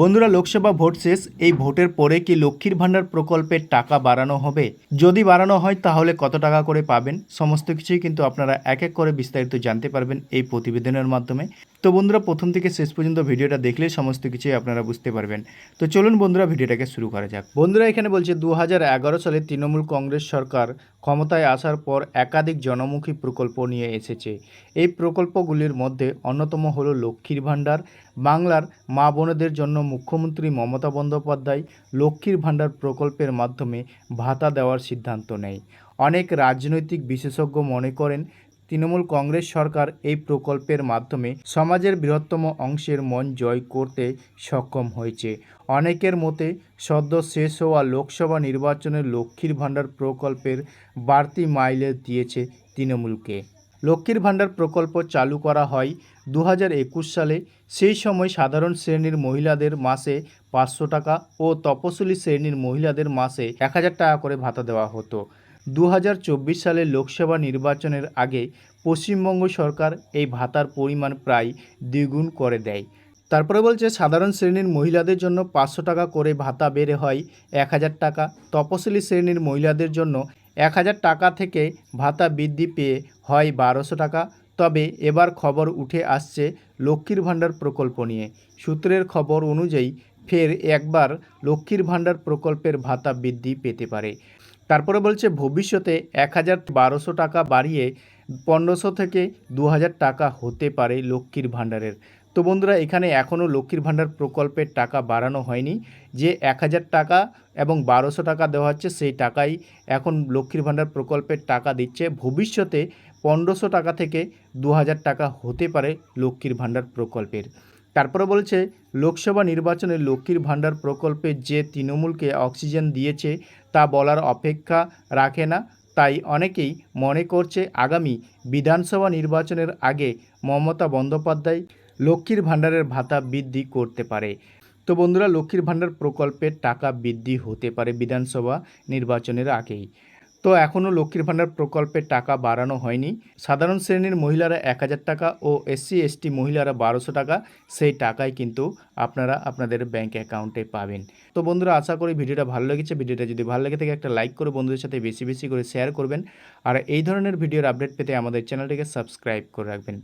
বন্ধুরা, লোকসভা ভোট শেষ। এই ভোটের পরে কি লক্ষ্মীর ভাণ্ডার প্রকল্পের টাকা বাড়ানো হবে? যদি বাড়ানো হয়, তাহলে কত টাকা করে পাবেন? সমস্ত কিছুই কিন্তু আপনারা এক এক করে বিস্তারিত জানতে পারবেন এই প্রতিবেদনের মাধ্যমে। তো বন্ধুরা, প্রথম থেকে শেষ পর্যন্ত ভিডিওটা দেখলে সমস্ত কিছুই আপনারা বুঝতে পারবেন। তো চলুন বন্ধুরা, ভিডিওটাকে শুরু করা যাক। বন্ধুরা, এখানে বলছে দু হাজার এগারো সালে তৃণমূল কংগ্রেস সরকার ক্ষমতায় আসার পর একাধিক জনমুখী প্রকল্প নিয়ে এসেছে। এই প্রকল্পগুলির মধ্যে অন্যতম হলো লক্ষ্মীর ভাণ্ডার। বাংলার মা বোনদের জন্য মুখ্যমন্ত্রী মমতা বন্দ্যোপাধ্যায় লক্ষ্মীর ভাণ্ডার প্রকল্পের মাধ্যমে ভাতা দেওয়ার সিদ্ধান্ত নেয়। অনেক রাজনৈতিক বিশেষজ্ঞ মনে করেন তৃণমূল কংগ্রেস সরকার এই প্রকল্পের মাধ্যমে সমাজের বৃহত্তম অংশের মন জয় করতে সক্ষম হয়েছে। অনেকের মতে, সদ্য শেষ হওয়া লোকসভা নির্বাচনে লক্ষ্মীর ভাণ্ডার প্রকল্পের বাড়তি মাইলেজ দিয়েছে তৃণমূলকে। লক্ষ্মীর ভাণ্ডার প্রকল্প চালু করা হয় দু সালে। সেই সময় সাধারণ শ্রেণির মহিলাদের মাসে পাঁচশো টাকা ও তপশিলি শ্রেণির মহিলাদের মাসে এক হাজার টাকা করে ভাতা দেওয়া হতো। দু হাজার চব্বিশ সালের লোকসভা নির্বাচনের আগে পশ্চিমবঙ্গ সরকার এই ভাতার পরিমাণ প্রায় দ্বিগুণ করে দেয়। তারপরে বলছে, সাধারণ শ্রেণির মহিলাদের জন্য পাঁচশো টাকা করে ভাতা বেড়ে হয় এক হাজার টাকা। তপশিলি শ্রেণির মহিলাদের জন্য এক হাজার টাকা থেকে ভাতা বৃদ্ধি পেয়ে হয় বারোশো টাকা। তবে এবার খবর উঠে আসছে লক্ষ্মীর ভাণ্ডার প্রকল্প নিয়ে। সূত্রের খবর অনুযায়ী ফের একবার লক্ষ্মীর ভাণ্ডার প্রকল্পের ভাতা বৃদ্ধি পেতে পারে। তারপরে বলছে, ভবিষ্যতে এক হাজার বারোশো টাকা বাড়িয়ে পনেরোশো থেকে দু হাজার টাকা হতে পারে লক্ষ্মীর ভাণ্ডারের। তো বন্ধুরা, এখানে এখনও লক্ষ্মীর ভাণ্ডার প্রকল্পের টাকা বাড়ানো হয়নি। যে এক হাজার টাকা এবং বারোশো টাকা দেওয়া হচ্ছে, সেই টাকাই এখন লক্ষ্মীর ভাণ্ডার প্রকল্পের টাকা দিচ্ছে। ভবিষ্যতে পনেরোশো টাকা থেকে দু হাজার টাকা হতে পারে লক্ষ্মীর ভাণ্ডার প্রকল্পের। তারপরে বলছে, লোকসভা নির্বাচনে লক্ষ্মীর ভাণ্ডার প্রকল্পে যে তৃণমূলকে অক্সিজেন দিয়েছে তা বলার অপেক্ষা রাখে না। তাই অনেকেই মনে করছে আগামী বিধানসভা নির্বাচনের আগে মমতা বন্দ্যোপাধ্যায় লক্ষ্মীর ভাণ্ডারের ভাতা বৃদ্ধি করতে পারে। তো বন্ধুরা, লক্ষ্মীর ভাণ্ডার প্রকল্পের টাকা বৃদ্ধি হতে পারে বিধানসভা নির্বাচনের আগেই। তো এখনও লক্ষ্মীর ভাণ্ডার প্রকল্পের টাকা বাড়ানো হয়নি। সাধারণ শ্রেণির মহিলারা এক হাজার টাকা ও এসসি, এসটি মহিলারা বারোশো টাকা, সেই টাকাই কিন্তু আপনারা আপনাদের ব্যাঙ্ক অ্যাকাউন্টে পাবেন। তো বন্ধুরা, আশা করি ভিডিওটা ভালো লেগেছে। ভিডিওটা যদি ভালো লেগে থাকে, একটা লাইক করে বন্ধুদের সাথে বেশি বেশি করে শেয়ার করবেন। আর এই ধরনের ভিডিওর আপডেট পেতে আমাদের চ্যানেলটিকে সাবস্ক্রাইব করে রাখবেন।